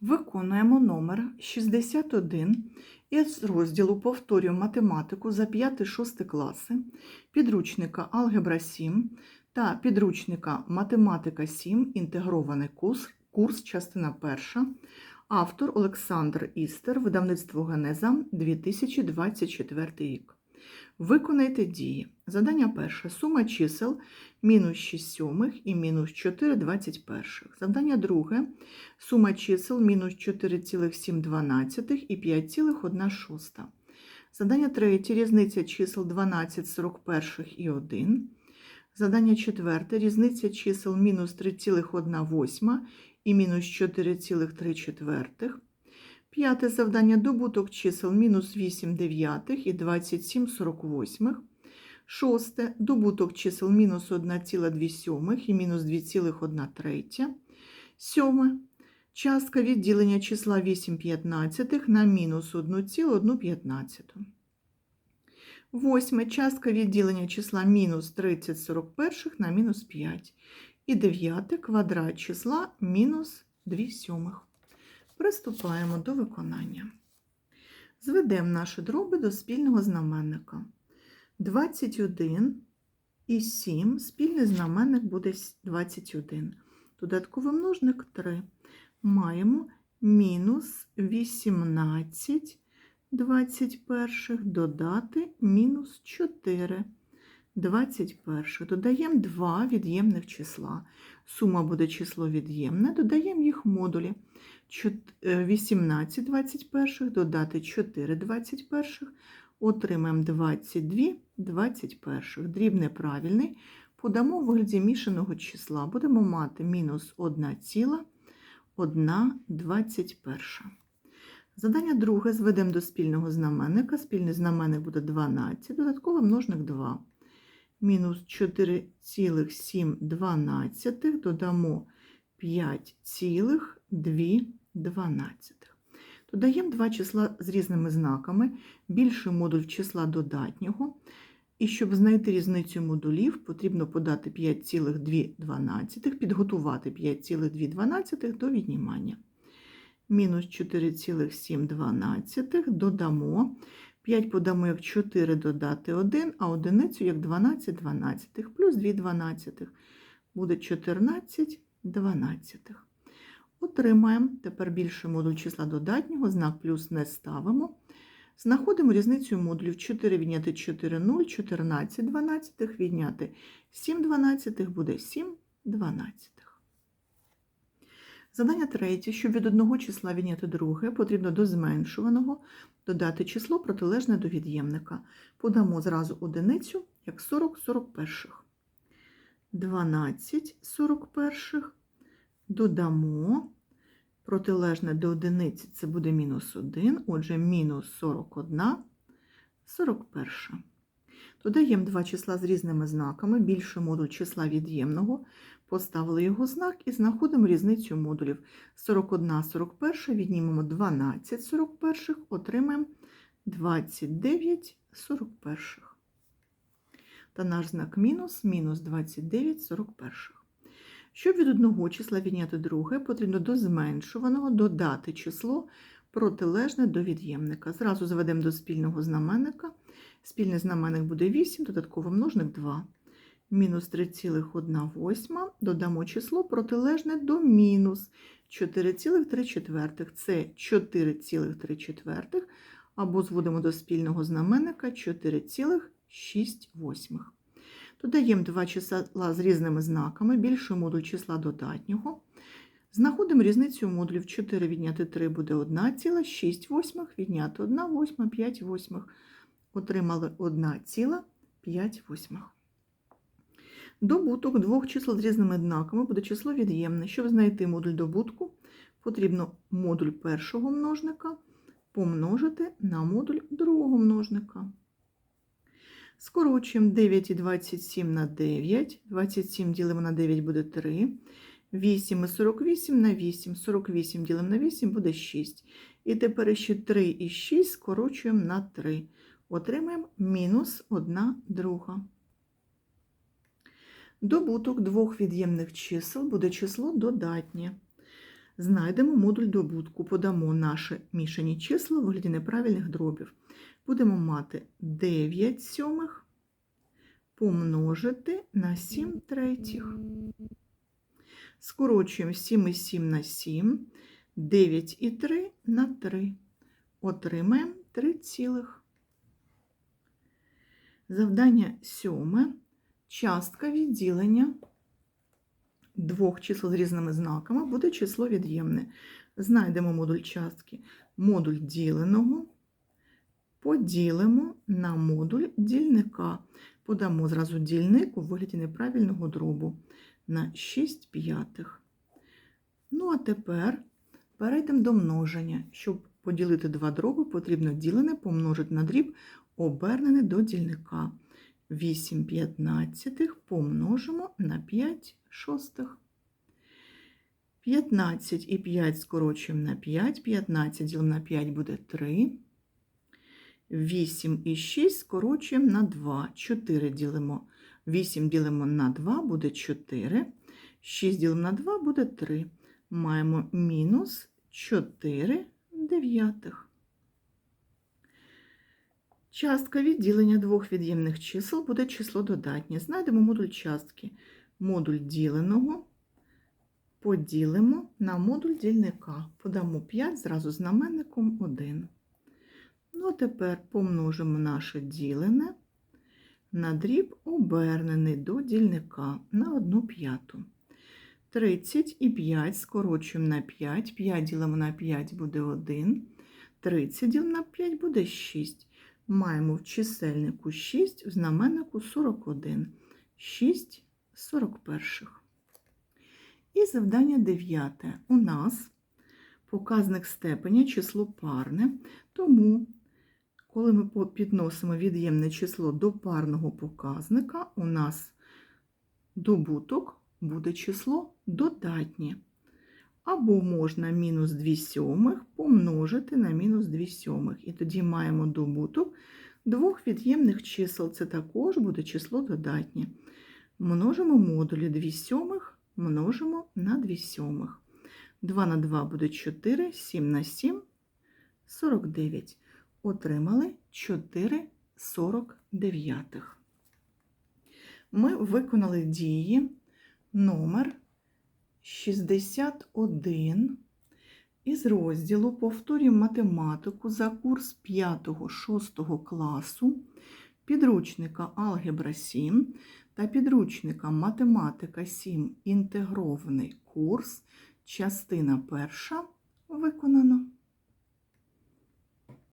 Виконуємо номер 61 із розділу Повторюю математику за 5-6 класи підручника Алгебра 7 та підручника Математика 7. Інтегрований курс, курс частина 1. Автор Олександр Істер, видавництво Генеза 2024 рік. Виконайте дії. Задання перше. Сума чисел мінус 6 сьомих і мінус 4 двадцять перших. Завдання друге. Сума чисел мінус 4,7 і 5,1 шоста. Задання третє. Різниця чисел 12 41 і 1. Задання четверте. Різниця чисел мінус 3,1 і мінус 4,3 четвертих. П'яте завдання добуток чисел мінус 8 дев'ятих і 27 48. Шосте добуток чисел мінус 1,2 сьомих і мінус 2,1 третя. Сьоме частка відділення числа 8 п'ятнадцятих на мінус 1,1 п'ятнадцяту. Восьме частка відділення числа мінус 30 41 на мінус 5. І дев'яте квадрат числа мінус 2 сьомих. Приступаємо до виконання. Зведемо наші дроби до спільного знаменника. 21 і 7, спільний знаменник буде 21. Додатковий множник 3. Маємо мінус 18 21 додати мінус 4 21. Додаємо 2 від'ємних числа. Сума буде число від'ємне, додаємо їх модулі. 18 21 додати 4 21, отримаємо 22 21. Дрібне правильний. Подамо в вигляді мішаного числа. Будемо мати мінус 1 ціла, 1 21. Задання друге зведемо до спільного знаменника. Спільний знаменник буде 12, додатковий множник 2. Мінус 4,7 додамо 5,2 Додаємо два числа з різними знаками, більший модуль числа додатнього. І щоб знайти різницю модулів, потрібно подати 5,2, підготувати 5,2 до віднімання. Мінус 4,7 додамо. 5 подамо як 4 додати 1, а одиницю як 12 дванадцятих, плюс 2 дванадцятих. Буде 14 дванадцятих. Отримаємо тепер більше модуль числа додатнього, знак плюс не ставимо. Знаходимо різницю модулів 4 відняти 4 0, 14 дванадцятих, відняти 7 дванадцятих буде 7 дванадцятих. Задання третє. Щоб від одного числа відняти друге, потрібно до зменшуваного додати число протилежне до від'ємника. Подамо зразу одиницю, як 40 41. 12 41 додамо протилежне до одиниці, це буде мінус 1, отже, мінус 41, 41. Додаємо два числа з різними знаками, більший модуль числа від'ємного, поставили його знак і знаходимо різницю модулів. 41, 41, віднімемо 12 41, отримаємо 29 41. Та наш знак мінус, мінус 29 41. Щоб від одного числа відняти друге, потрібно до зменшуваного додати число протилежне до від'ємника. Зразу заведемо до спільного знаменника. Спільний знаменник буде 8, додатковий множник 2. Мінус 3,1 додамо число протилежне до мінус 4,3. Це 4,3 або зводимо до спільного знаменника 4,6. Додаємо два числа з різними знаками, більший модуль числа додатнього. Знаходимо різницю модулів 4 відняти 3 буде 1 ціла, 6 восьмих, відняти 1 восьма, 5 восьмих. Отримали 1 ціла, 5 восьмих. Добуток двох чисел з різними знаками буде число від'ємне. Щоб знайти модуль добутку, потрібно модуль першого множника помножити на модуль другого множника. Скорочуємо 9 і 27 на 9. 27 ділимо на 9 буде 3. 8 і 48 на 8. 48 ділимо на 8 буде 6. І тепер ще 3 і 6 скорочуємо на 3. Отримаємо мінус 1 друга. Добуток двох від'ємних чисел буде число додатнє. Знайдемо модуль добутку, подамо наші мішані числа в вигляді неправильних дробів. Будемо мати 9 сьомих помножити на 7 третіх. Скорочуємо 7 і 7 на 7, 9 і 3 на 3. Отримаємо 3 цілих. Завдання сьоме. Частка відділення двох чисел з різними знаками буде число від'ємне. Знайдемо модуль частки. Модуль діленого поділимо на модуль дільника. Подамо зразу дільник у вигляді неправильного дробу на 6 п'ятих. Ну, а тепер перейдемо до множення. Щоб поділити два дроби, потрібно ділене помножити на дріб, обернене до дільника. 8 п'ятнадцятих помножимо на 5 шостих. 15 і 5 скорочуємо на 5. 15 ділимо на 5 буде 3. 8 і 6 скорочуємо на 2. 4 ділимо. 8 ділимо на 2 буде 4. 6 ділимо на 2 буде 3. Маємо мінус 4 дев'ятих. Частка відділення двох від'ємних чисел буде число додатнє. Знайдемо модуль частки. Модуль діленого поділимо на модуль дільника. Подамо 5 зразу знаменником 1. Ну, а тепер помножимо наше ділене на дріб обернений до дільника на 1 п'яту. 30 і 5 скорочуємо на 5. 5 ділимо на 5 буде 1. 30 ділимо на 5 буде 6. Маємо в чисельнику 6, в знаменнику 41. 6 41. І завдання 9. У нас показник степеня число парне, тому, коли ми підносимо від'ємне число до парного показника, у нас добуток буде число додатнє. Або можна мінус 2 сьомих помножити на мінус 2 сьомих. І тоді маємо добуток двох від'ємних чисел. Це також буде число додатнє. Множимо модулі 2 сьомих, множимо на 2 сьомих. 2 на 2 буде 4, 7 на 7 – 49. Отримали 4 49. Ми виконали дії номер 61 із розділу Повторюємо математику за курс 5-6 класу підручника Алгебра 7 та підручника Математика 7 інтегрований курс, частина перша виконано.